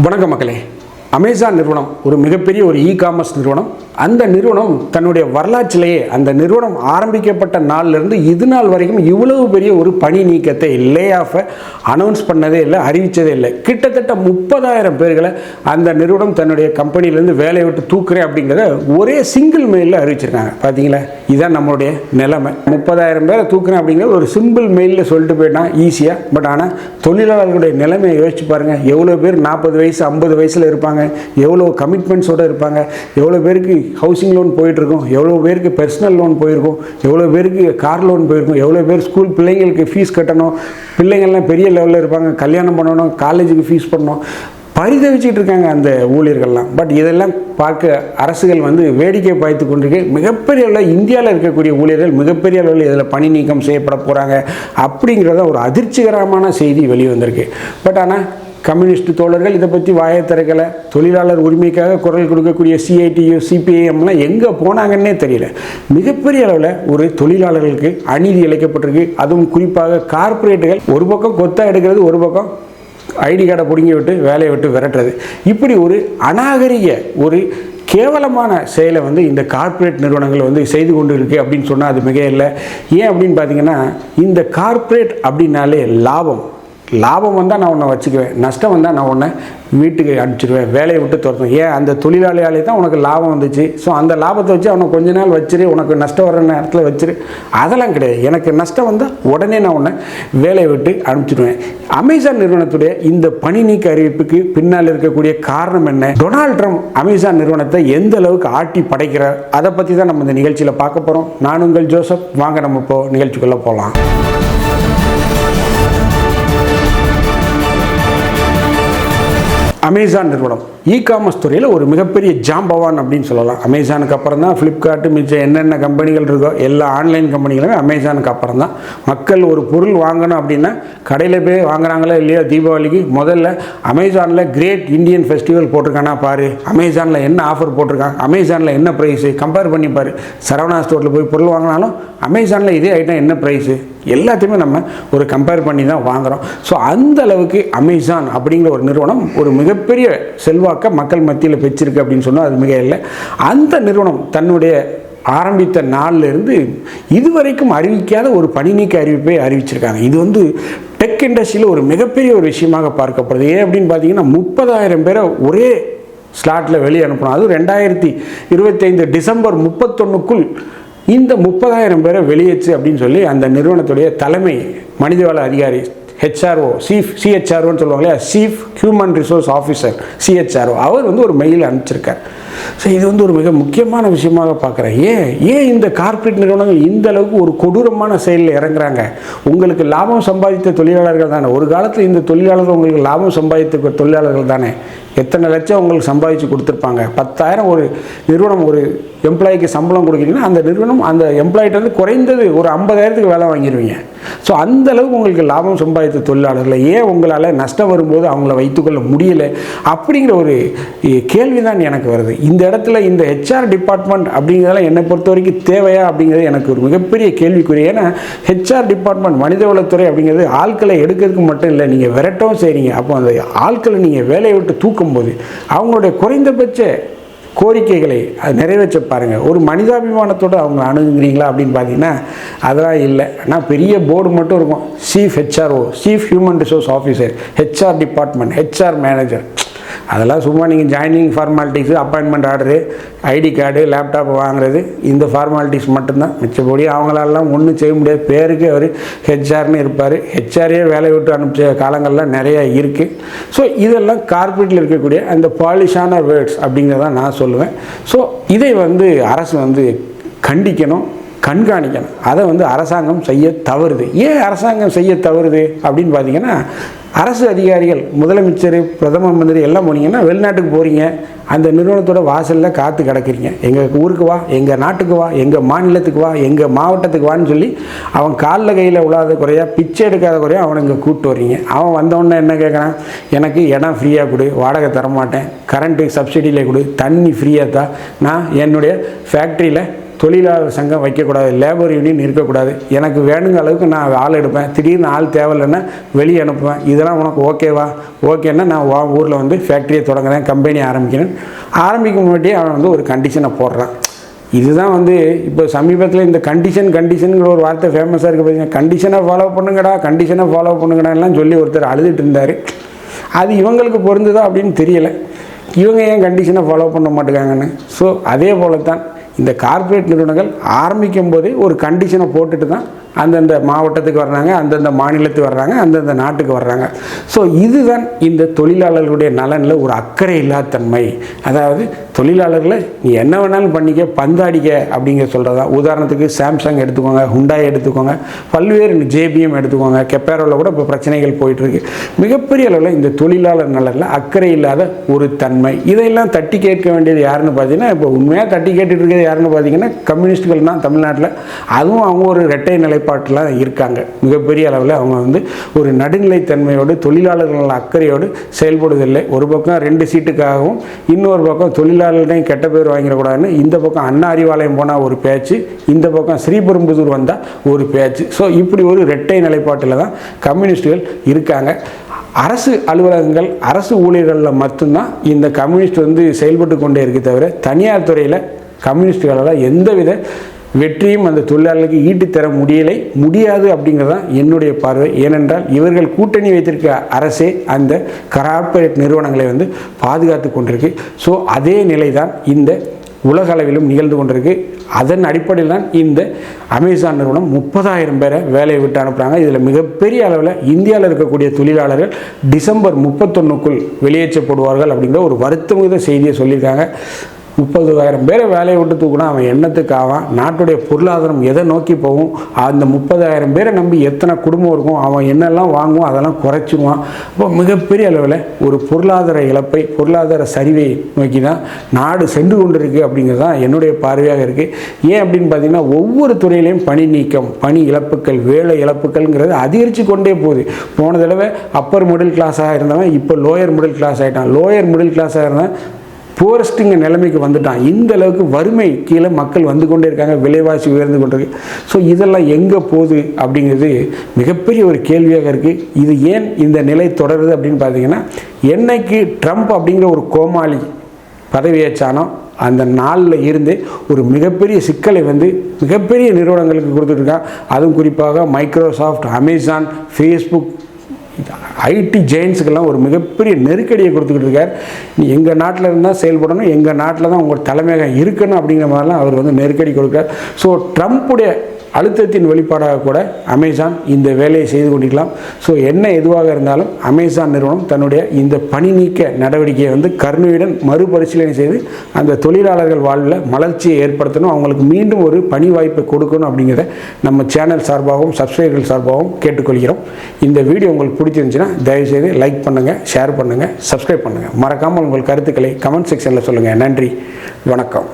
வணக்கம் மக்களே. அமேசான் நிறுவனம் ஒரு மிகப்பெரிய ஒரு இ காமர்ஸ் நிறுவனம். அந்த நிறுவனம் தன்னுடைய வரலாற்றிலேயே அந்த நிறுவனம் ஆரம்பிக்கப்பட்ட நாள்லேருந்து இது நாள் வரைக்கும் இவ்வளவு பெரிய ஒரு பணி நீக்கத்தை லே ஆஃபை அனௌன்ஸ் பண்ணதே இல்லை அறிவித்ததே இல்லை. கிட்டத்தட்ட முப்பதாயிரம் பேர்களை அந்த நிறுவனம் தன்னுடைய கம்பெனிலேருந்து வேலையை விட்டு தூக்குறேன் அப்படிங்கிறத ஒரே சிங்கிள் மெயிலில் அறிவிச்சிருக்காங்க. பார்த்தீங்களா இதுதான் நம்மளுடைய நிலைமை. முப்பதாயிரம் பேரை தூக்குறேன் அப்படிங்கிறது ஒரு சிம்பிள் மெயிலில் சொல்லிட்டு போயிட்டான் ஈஸியாக பட் ஆனால் தொழிலாளர்களுடைய நிலைமையை யோசிச்சு பாருங்கள் எவ்வளோ பேர் நாற்பது வயசு ஐம்பது வயசில் இருப்பாங்க. எவ்வளோ கமிட்மெண்ட்ஸோடு இருப்பாங்க. எவ்வளோ பேருக்கு ஹவுசிங் லோன் போயிட்டுருக்கும். எவ்வளோ பேருக்கு பர்சனல் லோன் போயிருக்கும். எவ்வளோ பேருக்கு கார் லோன் போயிருக்கும். எவ்வளோ பேர் ஸ்கூல் பிள்ளைங்களுக்கு ஃபீஸ் கட்டணும். பிள்ளைங்கள்லாம் பெரிய லெவலில் இருப்பாங்க. கல்யாணம் பண்ணணும். காலேஜுக்கு ஃபீஸ் பண்ணணும். பரிதவிச்சிட்டு இருக்காங்க அந்த ஊழியர்கள்லாம். பட் இதெல்லாம் பார்க்க அரசுகள் வந்து வேடிக்கை பாய்த்து கொண்டிருக்கு. மிகப்பெரிய அளவில் இந்தியாவில் இருக்கக்கூடிய ஊழியர்கள் மிகப்பெரிய அளவில் இதில் பணி நீக்கம் செய்யப்பட போகிறாங்க அப்படிங்கிறத ஒரு அதிர்ச்சிகரமான செய்தி வெளிவந்திருக்கு. பட் ஆனால் கம்யூனிஸ்ட் தோழர்கள் இதை பற்றி வாயை திறக்கலை. தொழிலாளர் உரிமைக்காக குரல் கொடுக்கக்கூடிய சிஐடியு சிபிஐஎம்லாம் எங்கே போனாங்கன்னே தெரியல. மிகப்பெரிய அளவில் ஒரு தொழிலாளர்களுக்கு அநீதி இழைக்கப்பட்டிருக்கு அதுவும் குறிப்பாக கார்ப்பரேட்டுகள் ஒரு பக்கம் கொத்தா எடுக்கிறது ஒரு பக்கம் ஐடி கார்டை பிடுங்கி விட்டு வேலையை விட்டு விரட்டுறது. இப்படி ஒரு அநாகரிக ஒரு கேவலமான செயலை வந்து இந்த கார்ப்பரேட் நிறுவனங்கள் வந்து செய்து கொண்டு இருக்குது அப்படின்னு சொன்னால் அது மிக இல்லை ஏன் அப்படின்னு பார்த்தீங்கன்னா இந்த கார்ப்பரேட் அப்படின்னாலே லாபம். லாபம் வந்தால் நான் உன்னை வச்சுக்குவேன். நஷ்டம் வந்தால் நான் உன்னை வீட்டுக்கு அனுப்பிச்சிடுவேன். வேலையை விட்டு துரத்துவேன். ஏன்? அந்த தொழிலாளியாலே தான் உனக்கு லாபம் வந்துச்சு. ஸோ அந்த லாபத்தை வச்சு அவனை கொஞ்ச நாள் வச்சிரு. உனக்கு நஷ்டம் வர நேரத்தில் வச்சிரு. அதெல்லாம் கிடையாது. எனக்கு நஷ்டம் வந்தால் உடனே நான் உன்னை வேலையை விட்டு அனுப்பிச்சிடுவேன். அமேசான் நிறுவனத்துடைய இந்த பணி நீக்க அறிவிப்புக்கு பின்னால் இருக்கக்கூடிய காரணம் என்ன? டொனால்ட் ட்ரம்ப் அமேசான் நிறுவனத்தை எந்த அளவுக்கு ஆட்டி படைக்கிறார்? அதை பற்றி தான் நம்ம இந்த நிகழ்ச்சியில் பார்க்க போகிறோம் நான் உங்கள் ஜோசப். வாங்க நம்ம இப்போ நிகழ்ச்சிக்குள்ளே போகலாம் அமேசான் நிறுவனம். இ காமர்ஸ் துறையில் ஒரு மிகப்பெரிய ஜாம்பவான் அப்படின்னு சொல்லலாம். அமேசானுக்கு அப்புறம் தான் ஃப்ளிப்கார்ட் மிச்சம் என்னென்ன கம்பெனிகள் இருக்கோ எல்லா ஆன்லைன் கம்பெனிகளுமே அமேசானுக்கு அப்புறம் தான் மக்கள் ஒரு பொருள் வாங்கணும் அப்படின்னா கடையில் போய் வாங்குறாங்களோ இல்லையோ தீபாவளிக்கு முதல்ல அமேசானில் கிரேட் இந்தியன் ஃபெஸ்டிவல் போட்டிருக்கானா பாரு. அமேசானில் என்ன ஆஃபர் போட்டிருக்காங்க அமேசானில் என்ன ப்ரைஸு கம்பேர் பண்ணி பாரு. சரவணா ஸ்டோரில் போய் பொருள் வாங்கினாலும் அமேசானில் இதே ஐட்டம் என்ன ப்ரைஸு எல்லாத்தையுமே நம்ம ஒரு கம்பேர் பண்ணி தான் வாங்குகிறோம் ஸோ அந்த அளவுக்கு அமேசான் அப்படிங்கிற ஒரு நிறுவனம் ஒரு மிகப்பெரிய செல்வாக்கை மக்கள் மத்தியில் பெற்றிருக்கு அப்படின்னு சொன்னால் அது மிக இல்லை. அந்த நிறுவனம் தன்னுடைய ஆரம்பித்த நாள்லேருந்து இதுவரைக்கும் அறிவிக்காத ஒரு பணி நீக்க அறிவிப்பை அறிவிச்சிருக்காங்க. இது வந்து டெக் இண்டஸ்ட்ரியில் ஒரு மிகப்பெரிய ஒரு விஷயமாக பார்க்கப்படுது. ஏன் அப்படின்னு பார்த்தீங்கன்னா முப்பதாயிரம் பேரை ஒரே ஸ்லாட்டில் வெளியே அனுப்பணும் அதுவும் ரெண்டாயிரத்தி இருபத்தைந்து டிசம்பர் முப்பத்தொன்னுக்குள் இந்த முப்பதாயிரம் பேரை வெளியேச்சு அப்படின்னு சொல்லி அந்த நிறுவனத்துடைய தலைமை மனிதவள அதிகாரி ஹெச்ஆர்ஓ சீஃப் சிஹெச்ஆர்ஓன்னு சொல்லுவாங்க இல்லையா? Chief human resource officer CHRO அவர் வந்து ஒரு மெயில் அனுப்பிச்சிருக்கார். ஸோ இது வந்து ஒரு மிக முக்கியமான விஷயமாக பார்க்குறேன். ஏன்? ஏன் இந்த கார்ப்பரேட் நிறுவனங்கள் இந்த அளவுக்கு ஒரு கொடூரமான செயலில் இறங்குறாங்க? உங்களுக்கு லாபம் சம்பாதித்த தொழிலாளர்கள் தானே. ஒரு காலத்தில் இந்த தொழிலாளர்கள் உங்களுக்கு லாபம் சம்பாதித்த தொழிலாளர்கள் தானே. எத்தனை லட்சம் உங்களுக்கு சம்பாதிச்சு கொடுத்துருப்பாங்க? பத்தாயிரம் ஒரு நிறுவனம் ஒரு எம்ப்ளாய்க்கு சம்பளம் கொடுக்குறீங்கன்னா அந்த நிறுவனம் அந்த எம்ப்ளாயிட்ட வந்து குறைந்தது ஒரு ஐம்பதாயிரத்துக்கு வேலை வாங்கிடுவீங்க ஸோ அந்த அளவுக்கு உங்களுக்கு லாபம் சம்பாதித்த தொழிலாளர்களை ஏன் உங்களால் நஷ்டம் வரும்போது அவங்கள வைத்துக்கொள்ள முடியலை அப்படிங்கிற ஒரு கேள்வி தான் எனக்கு வருது. இந்த இடத்துல இந்த ஹெச்ஆர் டிபார்ட்மெண்ட் அப்படிங்கிறதெல்லாம் என்னை பொறுத்த வரைக்கும் தேவையா அப்படிங்கிறது எனக்கு ஒரு மிகப்பெரிய கேள்விக்குறி. ஏன்னா ஹெச்ஆர் டிபார்ட்மெண்ட் மனிதவளத்துறை அப்படிங்கிறது ஆட்களை எடுக்கிறதுக்கு மட்டும் இல்லை. நீங்கள் விரட்டவும் செய்கிறீங்க அப்போ அந்த ஆட்களை நீங்கள் வேலையை விட்டு தூக்கும்போது அவங்களுடைய குறைந்தபட்ச கோரிக்கைகளை அது நிறைவேற்ற பாருங்கள் ஒரு மனிதாபிமானத்தோடு அவங்க அணுகுங்கிறீங்களா அப்படின்னு பார்த்தீங்கன்னா அதெல்லாம் இல்லை. ஆனால் பெரிய போர்டு மட்டும் இருக்கும். Chief HRO chief human resource officer HR department HR manager அதெல்லாம் சும்மா நீங்கள் joining formalities appointment order ID card laptop வாங்குறது இந்த ஃபார்மாலிட்டிஸ் மட்டும்தான். மிச்சப்படி அவங்களாலாம் ஒன்றும் செய்ய முடியாது. பேருக்கு அவர் ஹெச்ஆர்னு இருப்பார். ஹெச்ஆரே வேலை விட்டு அனுப்பிச்ச காலங்கள்லாம் நிறையா இருக்குது ஸோ இதெல்லாம் கார்பரேட்டில் இருக்கக்கூடிய அந்த பாலிஷான வேர்ட்ஸ் அப்படிங்கிறதான் நான் சொல்லுவேன். ஸோ இதை வந்து அரசு வந்து கண்டிக்கணும். கண்காணிக்கணும். அதை வந்து அரசாங்கம் செய்ய தவறுது. ஏன் அரசாங்கம் செய்ய தவறுது அப்படின்னு பார்த்தீங்கன்னா அரசு அதிகாரிகள் முதலமைச்சர் பிரதம மந்திரி எல்லாம் போனீங்கன்னா வெளிநாட்டுக்கு போகிறீங்க அந்த நிறுவனத்தோட வாசலில் காத்து கிடக்குறீங்க. எங்கள் ஊருக்கு வா எங்கள் நாட்டுக்கு வா எங்கள் மாநிலத்துக்கு வா எங்கள் மாவட்டத்துக்கு வான்னு சொல்லி அவன் காலில் கையில் விழாத குறையாக பிச்சை எடுக்காத குறையாக அவனை இங்கே கூப்பிட்டு வர்றீங்க. அவன் வந்தவொடனே என்ன கேட்குறான்? எனக்கு இடம் ஃப்ரீயாக கொடு வாடகை தரமாட்டேன். கரண்ட்டு சப்சிடியில் கொடு தண்ணி ஃப்ரீயாக தான் நான் என்னுடைய ஃபேக்ட்ரியில் தொழிலாளர் சங்கம் வைக்கக்கூடாது லேபர் யூனியன் இருக்கக்கூடாது. எனக்கு வேணுங்க அளவுக்கு நான் ஆள் எடுப்பேன். திடீர்னு ஆள் தேவையில்லைன்னா வெளியே அனுப்புவேன். இதெல்லாம் உனக்கு ஓகேவா ஓகேன்னா நான் வா ஊரில் வந்து ஃபேக்ட்ரியை தொடங்குறேன் கம்பெனி ஆரம்பிக்கிறேன். ஆரம்பிக்கும் முன்னாடியே அவன் வந்து ஒரு கண்டிஷனை போடுறான். இதுதான் வந்து இப்போ சமீபத்தில் இந்த கண்டிஷன் கண்டிஷனுங்கிற ஒரு வார்த்தை ஃபேமஸாக இருக்குது பார்த்தீங்கன்னா கண்டிஷனை ஃபாலோ பண்ணுங்கடா கண்டிஷனை ஃபாலோ பண்ணுங்கடாலாம் சொல்லி ஒருத்தர் அழுதுட்டு இருந்தார். அது இவங்களுக்கு பொருந்துதா அப்படின்னு தெரியலை. இவங்க ஏன் கண்டிஷனை ஃபாலோ பண்ண மாட்டேங்காங்கன்னு ஸோ அதே போல தான் இந்த கார்ப்பரேட் நிறுவனங்கள் ஆரம்பிக்கும் போதே ஒரு கண்டிஷனை போட்டுட்டு தான் அந்தந்த மாவட்டத்துக்கு வர்றாங்க அந்தந்த மாநிலத்துக்கு வர்றாங்க அந்தந்த நாட்டுக்கு வர்றாங்க. ஸோ இதுதான் இந்த தொழிலாளர்களுடைய நலனில் ஒரு அக்கறை இல்லாதன்மை அதாவது தொழிலாளர்களை நீ என்ன வேணாலும் பண்ணிக்க பந்தாடிக்க அப்படிங்கிற சொல்கிறதா உதாரணத்துக்கு சாம்சங் எடுத்துக்கோங்க ஹுண்டாய் எடுத்துக்கோங்க பல்வேறு ஜேபிஎம் எடுத்துக்கோங்க கெப்பேரோவில் கூட இப்போ பிரச்சனைகள் போயிட்டுருக்கு. மிகப்பெரிய அளவில் இந்த தொழிலாளர் நலனில் அக்கறை இல்லாத ஒரு தன்மை. இதையெல்லாம் தட்டி கேட்க வேண்டியது யாருன்னு பார்த்தீங்கன்னா இப்போ உண்மையாக தட்டி கேட்டுட்டு இருக்கிறது யாருன்னு பார்த்தீங்கன்னா கம்யூனிஸ்ட்கள் தான் தமிழ்நாட்டில். அதுவும் அவங்க ஒரு இரட்டை நிலைப்பாட்டில் இருக்காங்க. மிகப்பெரிய அளவில் அவங்க வந்து ஒரு நடுநிலைத்தன்மையோடு தொழிலாளர்கள் அக்கறையோடு செயல்படுவதில்லை. ஒரு பக்கம் ரெண்டு சீட்டுக்காகவும் இன்னொரு பக்கம் தொழிலாளர்களையும் கெட்ட பேர் வாங்கிடக்கூடாதுன்னு இந்த பக்கம் அண்ணா அறிவாலயம் போனால் ஒரு பேச்சு இந்த பக்கம் ஸ்ரீபெரும்புதூர் வந்தால் ஒரு பேச்சு. ஸோ இப்படி ஒரு இரட்டை நிலைப்பாட்டில் தான் கம்யூனிஸ்டுகள் இருக்காங்க. அரசு அலுவலகங்கள் அரசு ஊழியர்களில் மட்டும்தான் இந்த கம்யூனிஸ்ட் வந்து செயல்பட்டு கொண்டே இருக்கே தவிர தனியார் துறையில் கம்யூனிஸ்டுகளால் எந்தவித வெற்றியும் அந்த தொழிலாளர்களுக்கு ஈட்டு தர முடியலை. முடியாது அப்படிங்கிறது தான் என்னுடைய பார்வை. ஏனென்றால் இவர்கள் கூட்டணி வைத்திருக்க அரசே அந்த கார்பரேட் நிறுவனங்களை வந்து பாதுகாத்து கொண்டிருக்கு. ஸோ அதே நிலை தான் இந்த உலக அளவிலும் நிகழ்ந்து கொண்டிருக்கு. அதன் அடிப்படையில் தான் இந்த அமேசான் நிறுவனம் முப்பதாயிரம் பேரை வேலையை விட்டு அனுப்புகிறாங்க இதில் மிகப்பெரிய அளவில் இந்தியாவில் இருக்கக்கூடிய தொழிலாளர்கள் டிசம்பர் முப்பத்தொன்னுக்குள் வெளியேற்றப்படுவார்கள் அப்படிங்கிற ஒரு வருத்தமிகுந்த செய்தியை சொல்லியிருக்காங்க. முப்பதாயிரம் பேரை வேலையை விட்டு தூக்கினா அவன் எண்ணத்துக்காவான் நாட்டுடைய பொருளாதாரம் எதை நோக்கி போகும்? அந்த முப்பதாயிரம் பேரை நம்பி எத்தனை குடும்பம் இருக்கும்? அவன் என்னெல்லாம் வாங்குவோம் அதெல்லாம் குறைச்சிடுவான் அப்போ மிகப்பெரிய அளவில் ஒரு பொருளாதார இழப்பை பொருளாதார சரிவை நோக்கி தான் நாடு சென்று கொண்டிருக்கு அப்படிங்கிறது தான் என்னுடைய பார்வையாக இருக்குது ஏன் அப்படின்னு பார்த்தீங்கன்னா ஒவ்வொரு துறையிலையும் பணி நீக்கம் பணி இழப்புகள் வேலை இழப்புகள்ங்கிறது அதிகரித்து கொண்டே போகுது. போன தடவை அப்பர் மிடில் கிளாஸாக இருந்தவன் இப்போ லோயர் மிடில் கிளாஸ் ஆகிட்டான் லோயர் மிடில் கிளாஸாக இருந்தவன் போரஸ்ட்டுங்க நிலைமைக்கு வந்துட்டான். இந்த அளவுக்கு வறுமை கீழே மக்கள் வந்து கொண்டே இருக்காங்க விலைவாசி உயர்ந்து கொண்டிருக்கு. ஸோ இதெல்லாம் எங்கே போகுது அப்படிங்கிறது மிகப்பெரிய ஒரு கேள்வியாக இருக்குது இது ஏன் இந்த நிலை தொடருது அப்படின்னு பார்த்தீங்கன்னா என்னைக்கு ட்ரம்ப் அப்படிங்கிற ஒரு கோமாளி பதவியேற்றானோ அந்த நாளில் இருந்து ஒரு மிகப்பெரிய சிக்கலை வந்து மிகப்பெரிய நிறுவனங்களுக்கு கொடுத்துட்ருக்கான் அதுவும் குறிப்பாக மைக்ரோசாஃப்ட் அமேசான் ஃபேஸ்புக் ஐடி ஜெயின்ஸுக்கெல்லாம் ஒரு மிகப்பெரிய நெருக்கடியை கொடுத்துக்கிட்டு இருக்கார். நீ எங்கள் நாட்டில் இருந்தால் செயல்படணும் எங்கள் நாட்டில் தான் உங்கள் தலைமையகம் இருக்கணும் அப்படிங்கிற மாதிரிலாம் அவர் வந்து நெருக்கடி கொடுக்கார் ஸோ ட்ரம்ப்புடைய அழுத்தத்தின் வெளிப்பாடாக கூட அமேசான் இந்த வேலையை செய்து கொண்டிருக்கலாம். ஸோ என்ன எதுவாக இருந்தாலும் அமேசான் நிறுவனம் தன்னுடைய இந்த பணி நீக்க நடவடிக்கையை வந்து கருணையுடன் மறுபரிசீலனை செய்து அந்த தொழிலாளர்கள் வாழ்வில் மலர்ச்சியை ஏற்படுத்தணும் அவங்களுக்கு மீண்டும் ஒரு பணி வாய்ப்பை கொடுக்கணும் அப்படிங்கிறத நம்ம சேனல் சார்பாகவும் சப்ஸ்கிரைபர்கள் சார்பாகவும் கேட்டுக்கொள்கிறோம். இந்த வீடியோ உங்களுக்கு பிடிச்சிருந்துச்சுன்னா தயவுசெய்து லைக் பண்ணுங்கள் ஷேர் பண்ணுங்கள் சப்ஸ்கிரைப் பண்ணுங்கள் மறக்காமல் உங்கள் கருத்துக்களை கமெண்ட் செக்ஷனில் சொல்லுங்கள் நன்றி வணக்கம்.